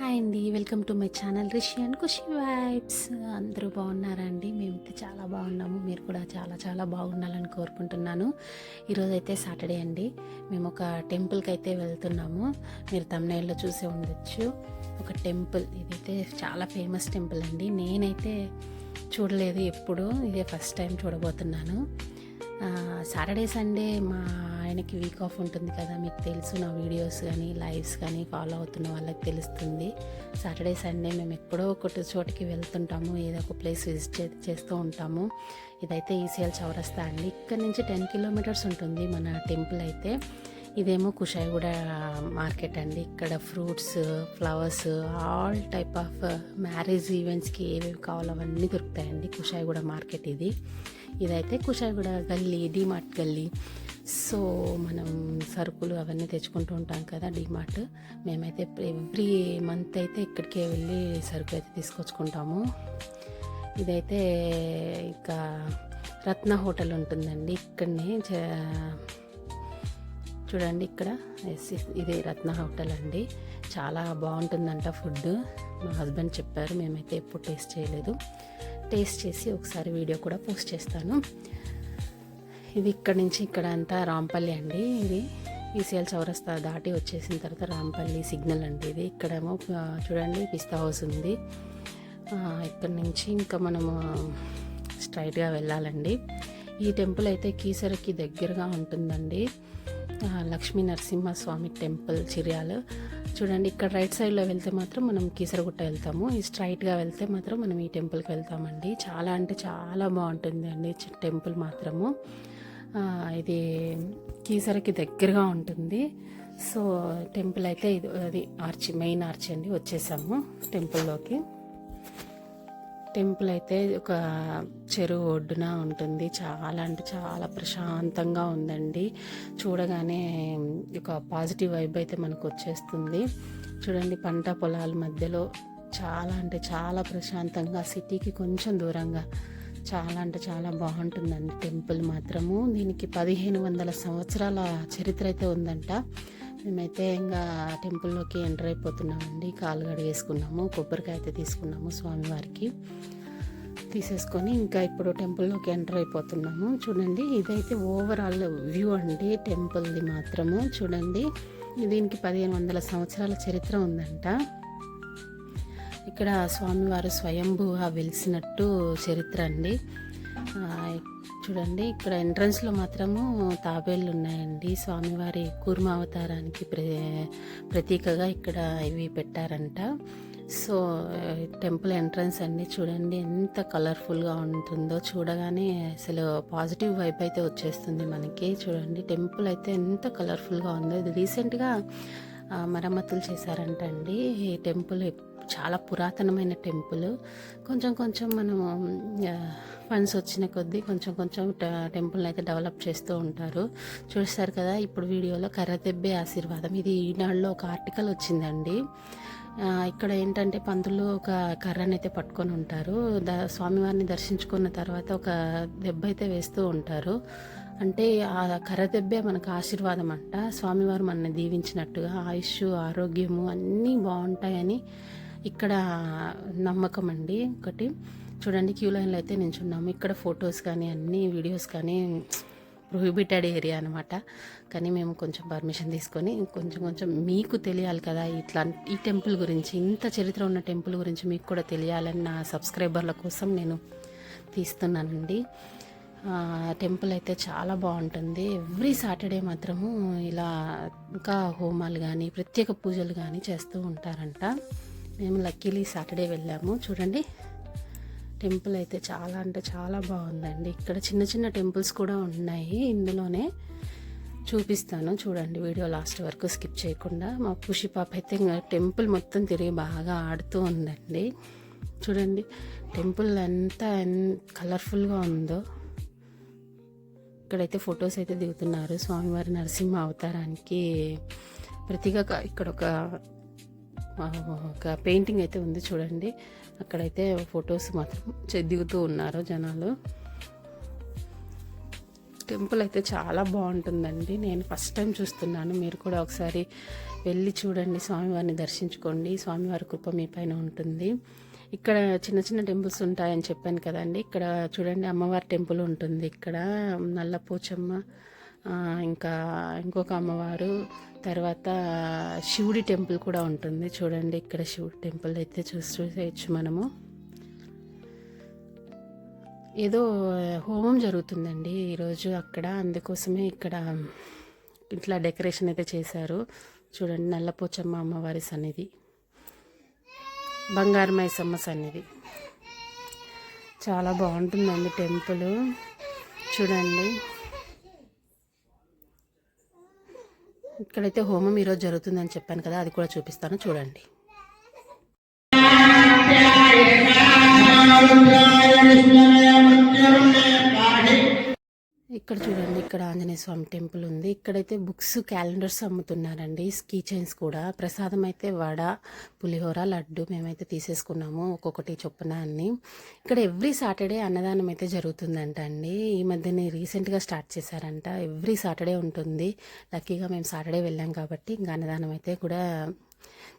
Hi అండి. Welcome to my channel Rishi and Khushi vibes. అందరూ బాగున్నారండి? మేమైతే చాలా బాగున్నాము. మీరు కూడా చాలా చాలా బాగుండాలని కోరుకుంటున్నాను. ఈరోజు అయితే సాటర్డే అండి. మేము ఒక టెంపుల్కి అయితే వెళ్తున్నాము. మీరు తమిళనాడులో చూసే ఉండొచ్చు. ఒక టెంపుల్. ఇదైతే చాలా ఫేమస్ టెంపుల్ అండి. నేనైతే చూడలేదు ఎప్పుడు. ఇదే ఫస్ట్ టైం చూడబోతున్నాను. సాటర్డే సండే మా ఆయనకి వీక్ ఆఫ్ ఉంటుంది కదా మీకు తెలుసు నా వీడియోస్ కానీ లైవ్స్ కానీ ఫాలో అవుతున్న వాళ్ళకి తెలుస్తుంది. సాటర్డే సండే మేము ఎక్కడో ఒకటి చోటికి వెళ్తుంటాము ఏదో ఒక ప్లేస్ విజిట్ చేస్తూ ఉంటాము. ఇదైతే ఈసీఎల్ చౌరస్తా అండి. ఇక్కడ నుంచి టెన్ కిలోమీటర్స్ ఉంటుంది మన టెంపుల్ అయితే. ఇదేమో కుషాయిగూడ మార్కెట్ అండి. ఇక్కడ fruits flowers all type of marriage ఈవెంట్స్కి ఏవేవి కావాలో అవన్నీ దొరుకుతాయండి. కుషాయిగూడ మార్కెట్ ఇది. ఇదైతే కుషాయిగూడ గల్లీ డీమార్ట్ గల్లీ. సో మనం సరుకులు అవన్నీ తెచ్చుకుంటూ ఉంటాం కదా డిమార్ట్. మేమైతే ఎవ్రీ మంత్ అయితే ఇక్కడికే వెళ్ళి సరుకు అయితే తీసుకొచ్చుకుంటాము. ఇదైతే ఇంకా రత్న హోటల్ ఉంటుందండి. ఇక్కడనే చూడండి ఇక్కడ. ఇది రత్న హోటల్ అండి. చాలా బాగుంటుందంట ఫుడ్ మా హస్బెండ్ చెప్పారు మేమైతే ఎప్పుడు టేస్ట్ చేయలేదు. టేస్ట్ చేసి ఒకసారి వీడియో కూడా పోస్ట్ చేస్తాను. ఇది ఇక్కడ నుంచి ఇక్కడ అంతా రాంపల్లి అండి ఇది. ఈసీఎల్ చౌరస్తా దాటి వచ్చేసిన తర్వాత రాంపల్లి సిగ్నల్ అండి ఇది. ఇక్కడేమో చూడండి పిస్తా హౌస్ ఉంది. ఇక్కడ నుంచి ఇంకా మనము స్ట్రైట్గా వెళ్ళాలండి. ఈ టెంపుల్ అయితే కీసరకి దగ్గరగా ఉంటుందండి. లక్ష్మీ నరసింహస్వామి టెంపుల్ చిర్యాలు. చూడండి ఇక్కడ రైట్ సైడ్లో వెళ్తే మాత్రం మనం కీసరగుట్ట వెళ్తాము. ఈ స్ట్రైట్గా వెళ్తే మాత్రం మనం ఈ టెంపుల్కి వెళ్తామండి. చాలా అంటే చాలా బాగుంటుంది అండి టెంపుల్ మాత్రము. ఇది కీసరకి దగ్గరగా ఉంటుంది. సో టెంపుల్ అయితే ఇది అది ఆర్చి మెయిన్ ఆర్చి అండి. వచ్చేసాము టెంపుల్లోకి. టెంపుల్ అయితే ఒక చెరువు ఒడ్డున ఉంటుంది. చాలా అంటే చాలా ప్రశాంతంగా ఉందండి. చూడగానే ఒక పాజిటివ్ వైబ్ అయితే మనకు వచ్చేస్తుంది. చూడండి పంట పొలాల మధ్యలో చాలా అంటే చాలా ప్రశాంతంగా సిటీకి కొంచెం దూరంగా చాలా అంటే చాలా బాగుంటుందండి టెంపుల్ మాత్రము. దీనికి పదిహేను వందల సంవత్సరాల చరిత్ర అయితే ఉందంట. మేమైతే ఇంకా టెంపుల్లోకి ఎంటర్ అయిపోతున్నామండి. కాలు గడిగేసుకున్నాము కొబ్బరికాయ అయితే తీసుకున్నాము స్వామివారికి తీసేసుకొని ఇంకా ఇప్పుడు టెంపుల్లోకి ఎంటర్ అయిపోతున్నాము. చూడండి ఇదైతే ఓవరాల్ వ్యూ అండి టెంపుల్ది మాత్రము. చూడండి దీనికి పదిహేను వందల సంవత్సరాల చరిత్ర ఉందంట. ఇక్కడ స్వామివారు స్వయంభూగా వెలిసినట్టు చరిత్ర అండి. చూడండి ఇక్కడ ఎంట్రన్స్లో మాత్రము తాబేళ్ళు ఉన్నాయండి స్వామివారి కూర్మ అవతారానికి ప్ర ప్రతీకగా ఇక్కడ ఇవి పెట్టారంట. సో టెంపుల్ ఎంట్రన్స్ అన్ని చూడండి ఎంత కలర్ఫుల్గా ఉంటుందో చూడగానే అసలు పాజిటివ్ వైబ్ అయితే వచ్చేస్తుంది మనకి. చూడండి టెంపుల్ అయితే ఎంత కలర్ఫుల్గా ఉందో. ఇది రీసెంట్గా మరమ్మతులు చేశారంట అండి ఈ టెంపుల్ చాలా పురాతనమైన టెంపుల్. కొంచెం కొంచెం మనము ఫండ్స్ వచ్చిన కొద్దీ కొంచెం కొంచెం టెంపుల్ని అయితే డెవలప్ చేస్తూ ఉంటారు. చూస్తారు కదా ఇప్పుడు వీడియోలో కర్రదెబ్బే ఆశీర్వాదం. ఇది ఈనాడులో ఒక ఆర్టికల్ వచ్చిందండి. ఇక్కడ ఏంటంటే పంతులు ఒక కర్రని అయితే పట్టుకొని ఉంటారు. ద స్వామివారిని దర్శించుకున్న తర్వాత ఒక దెబ్బ అయితే వేస్తూ ఉంటారు. అంటే ఆ కర్ర దెబ్బే మనకు ఆశీర్వాదం అంట. స్వామివారు మనల్ని దీవించినట్టుగా ఆయుష్ ఆరోగ్యము అన్నీ బాగుంటాయని ఇక్కడ నమ్మకం అండి ఒకటి. చూడండి క్యూ లైన్లో అయితే నించున్నాము. ఇక్కడ ఫొటోస్ కానీ అన్ని వీడియోస్ కానీ ప్రొహిబిటెడ్ ఏరియా అనమాట కానీ మేము కొంచెం పర్మిషన్ తీసుకొని కొంచెం కొంచెం మీకు తెలియాలి కదా ఇట్లా ఈ టెంపుల్ గురించి. ఇంత చరిత్ర ఉన్న టెంపుల్ గురించి మీకు కూడా తెలియాలని నా సబ్స్క్రైబర్ల కోసం నేను తీస్తున్నానండి. టెంపుల్ అయితే చాలా బాగుంటుంది. ఎవ్రీ సాటర్డే మాత్రము ఇలా ఇంకా హోమాలు కానీ ప్రత్యేక పూజలు కానీ చేస్తూ ఉంటారంట. మేము లక్కీలీ సాటర్డే వెళ్ళాము. చూడండి టెంపుల్ అయితే చాలా అంటే చాలా బాగుందండి. ఇక్కడ చిన్న చిన్న టెంపుల్స్ కూడా ఉన్నాయి. ఇందులోనే చూపిస్తాను. చూడండి వీడియో లాస్ట్ వరకు స్కిప్ చేయకుండా. మా పుషి పాప అయితే ఇంకా టెంపుల్ మొత్తం తిరిగి బాగా ఆడుతూ ఉందండి. చూడండి టెంపుల్ ఎంత కలర్ఫుల్గా ఉందో. ఇక్కడైతే ఫొటోస్ అయితే దిగుతున్నారు. స్వామివారి నరసింహ అవతారానికి ప్రతిగా ఇక్కడ ఒక ఒక పెయింటింగ్ అయితే ఉంది చూడండి. అక్కడైతే ఫొటోస్ మాత్రం దిగుతూ ఉన్నారు జనాలు. టెంపుల్ అయితే చాలా బాగుంటుందండి. నేను ఫస్ట్ టైం చూస్తున్నాను. మీరు కూడా ఒకసారి వెళ్ళి చూడండి. స్వామివారిని దర్శించుకోండి. స్వామివారి కృప మీ పైన ఉంటుంది. ఇక్కడ చిన్న చిన్న టెంపుల్స్ ఉంటాయని చెప్పాను కదండి. ఇక్కడ చూడండి అమ్మవారి టెంపుల్ ఉంటుంది. ఇక్కడ నల్ల పోచమ్మ ఇంకా ఇంకొక అమ్మవారు తర్వాత శివుడి టెంపుల్ కూడా ఉంటుంది. చూడండి ఇక్కడ శివుడి టెంపుల్ అయితే చూసి చూసేయచ్చు మనము. ఏదో హోమం జరుగుతుందండి ఈరోజు అక్కడ. అందుకోసమే ఇక్కడ ఇట్లా డెకరేషన్ అయితే చేశారు. చూడండి నల్లపోచమ్మ అమ్మవారి సన్నిధి బంగారు మైసమ్మ సన్నిధి. చాలా బాగుంటుందండి టెంపుల్. చూడండి. ఇక్కడైతే హోమం ఈరోజు జరుగుతుందని చెప్పాను కదా అది కూడా చూపిస్తాను. చూడండి. ఇక్కడ చూడండి ఇక్కడ ఆంజనేయ స్వామి టెంపుల్ ఉంది. ఇక్కడైతే బుక్స్ క్యాలెండర్స్ అమ్ముతున్నారండి. స్కీ చైన్స్ కూడా. ప్రసాదం అయితే వడ పులిహోర లడ్డు మేమైతే తీసేసుకున్నాము ఒక్కొక్కటి చొప్పున అన్ని. ఇక్కడ ఎవ్రీ సాటర్డే అన్నదానం అయితే జరుగుతుందంట అండి. ఈ మధ్యనే రీసెంట్గా స్టార్ట్ చేశారంట. ఎవ్రీ సాటర్డే ఉంటుంది. లక్కీగా మేము సాటర్డే వెళ్ళాం కాబట్టి ఇంకా అన్నదానం అయితే కూడా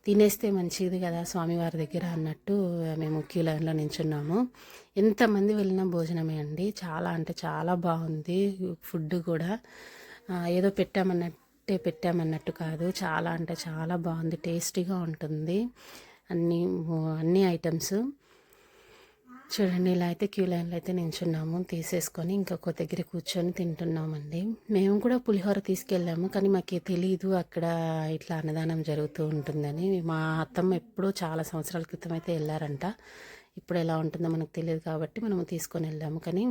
తినేస్తే మంచిది కదా స్వామివారి దగ్గర అన్నట్టు మేము క్యూ లైన్లో నించున్నాము. ఎంతమంది వెళ్ళినా భోజనమే అండి. చాలా అంటే చాలా బాగుంది ఫుడ్ కూడా. ఏదో పెట్టామన్నట్టే పెట్టామన్నట్టు కాదు. చాలా అంటే చాలా బాగుంది. టేస్టీగా ఉంటుంది. అన్ని అన్ని ఐటమ్స్. చూడండి ఇలా అయితే క్యూ లైన్లో అయితే నించున్నాము. తీసేసుకొని ఇంకొక దగ్గర కూర్చొని తింటున్నామండి. మేము కూడా పులిహోర తీసుకెళ్ళాము కానీ మాకు తెలియదు అక్కడ ఇట్లా అన్నదానం జరుగుతూ ఉంటుందని. మా అత్తమ్మ ఎప్పుడూ చాలా సంవత్సరాల క్రితం అయితే వెళ్ళారంట. ఇప్పుడు ఎలా ఉంటుందో మనకు తెలియదు కాబట్టి మనము తీసుకొని వెళ్ళాము. కానీ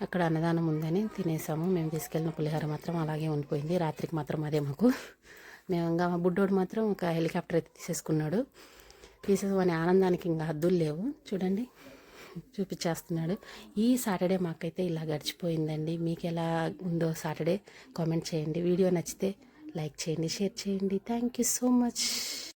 అక్కడ అన్నదానం ఉందని తినేసాము. మేము తీసుకెళ్ళిన పులిహోర మాత్రం అలాగే ఉండిపోయింది. రాత్రికి మాత్రం అదే మాకు. మేము ఇంకా మా బుడ్డోడు మాత్రం ఒక హెలికాప్టర్ అయితే తీసేసుకున్నాడు. తీసేసుకునే ఆనందానికి ఇంకా హద్దులు లేవు. చూడండి. చూపించేస్తున్నాడు. ఈ సాటర్డే మాకైతే ఇలా గడిచిపోయిందండి. మీకు ఎలా ఉందో సాటర్డే కామెంట్ చేయండి. వీడియో నచ్చితే లైక్ చేయండి షేర్ చేయండి. Thank you so much.